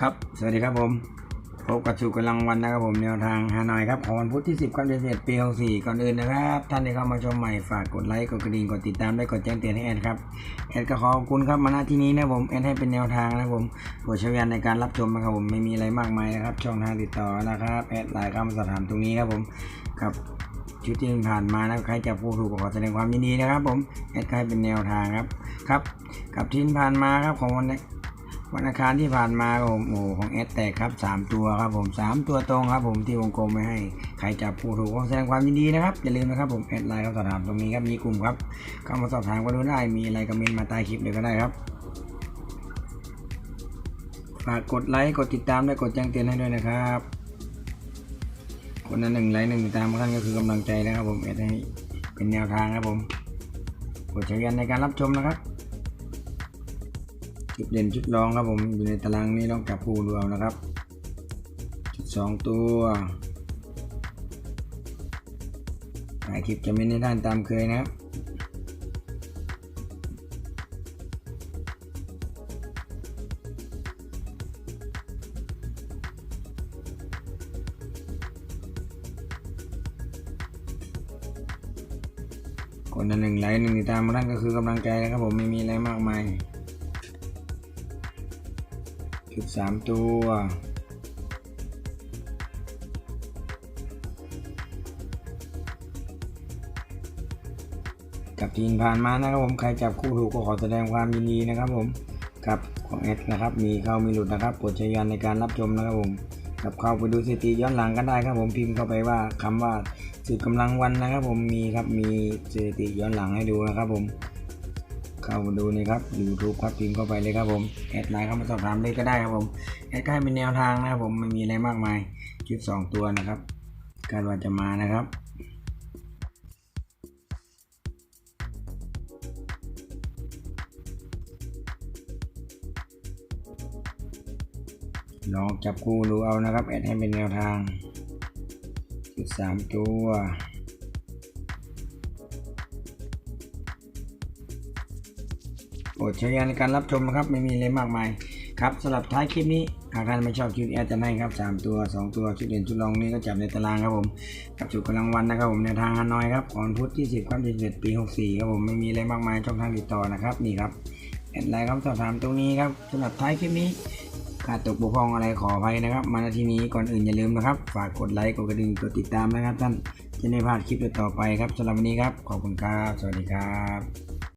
ครับ สวัสดีครับผม พบกับสู่กำลังวันนะครับผมแนวทางฮานอยครับของวันพุธที่ 10กันเดือน11ปี64ก่อนอื่นนะครับ ท่านที่เข้ามาชมใหม่ฝากกดไลค์กดกระดิ่งกดติดตามได้กดแจ้งเตือนให้แอดครับแอดก็ขอขอบคุณครับมาณที่นี้นะผมแอดให้เป็นแนวทางนะผมโปรดใช้วิจารณญาณในการรับชมนะครับผมไม่มีอะไรมากมายนะครับช่องทางติดต่อนะครับแอดไลน์เข้าสอบถามตรงนี้ครับผมครับชุดที่ผ่านมานะใครจะผู้ถูกก็ขอแสดงความยินดีนะครับ ผมแอดให้เป็นแนวทางครับครับ กับที่ผ่านมาครับของวันนี้ วันอังคารที่ผ่านมาครับผมโอ้ของแอดแตกครับสามตัวครับผมสามตัวตรงครับผมที่วงกลมไม่ให้ใครจับผู้ถูกก็แสดงความยินดีนะครับ อย่าลืมนะครับผมแอดไลน์เข้าสอบถามตรงนี้ครับมีกลุ่มครับเข้ามาสอบถามก็ดูได้มีอะไรก็เมนต์มาใต้คลิปเลยก็ได้ครับฝากกดไลค์กดติดตามและกดแจ้งเตือนให้ด้วยนะครับ คนละหนึ่งไลค์หนึ่งติดตามท่านก็คือกำลังใจนะครับผมแอดให้เป็นแนวทางครับผมกดใช้ยันในการรับชมนะครับ ชุดเด่นชุดรองครับผมอยู่ในตารางนี้ต้องจับคู่ดูเอานะครับชุดสองตัวถ่ายคลิปจะไม่ได้ด้านตามเคยนะครับคนหนึ่งไลค์หนึ่งติดตามมาท่านก็คือกำลังใจนะครับผมไม่มีอะไรมากมาย ชุดสามตัว กับทีมผ่านมานะครับผม ใครจับคู่ถูกก็ขอแสดงความยินดีนะครับผม กับของแอดนะครับ มีเข้ามีหลุดนะครับโปรดใช้ยานในการรับชมนะครับผมกับเข้าไปดูสถิติย้อนหลังกันได้ครับผมพิมพ์เข้าไปว่าคำว่าสุดกำลังวันนะครับผมมีครับมีสถิติย้อนหลังให้ดูนะครับผม เข้ามาดูนะครับ YouTube ครับพิมพ์เข้าไปเลยครับผมแอดไลน์เข้ามาสอบถามเลยก็ได้ครับผมแอดก็ให้เป็นแนวทางนะครับผมไม่มีอะไรมากมายชุดสองตัวนะครับคาดว่าจะมานะครับลองจับคู่ดูเอานะครับแอดให้เป็นแนวทางชุดสามตัว โปรดใช้ยานในการรับชมนะครับ ไม่มีอะไรมากมาย ครับสำหรับท้ายคลิปนี้ หากท่านไม่ชอบคลิปแอดจะให้ครับ 3 ตัว 2 ตัวชุดเด่นชุดรองนี้ก็จับในตารางครับผมกับจุดกำลังวันนะครับผมในทางฮานอยครับก่อนพุธที่ 10ครับ11ปี 64ครับผมไม่มีอะไรมากมายช่องทางติดต่อนะครับนี่ครับแอดไลน์ครับสอบถามตรงนี้ครับสำหรับท้ายคลิปนี้ขาดตกบกพร่องอะไรขออภัยนะครับ มาณที่นี้ก่อนอื่นอย่าลืมนะครับ ฝากกดไลค์กดกระดิ่งกดติดตามนะครับท่านจะได้ไม่พลาดคลิปต่อไปครับสำหรับวันนี้ครับ ขอบคุณครับ สวัสดีครับ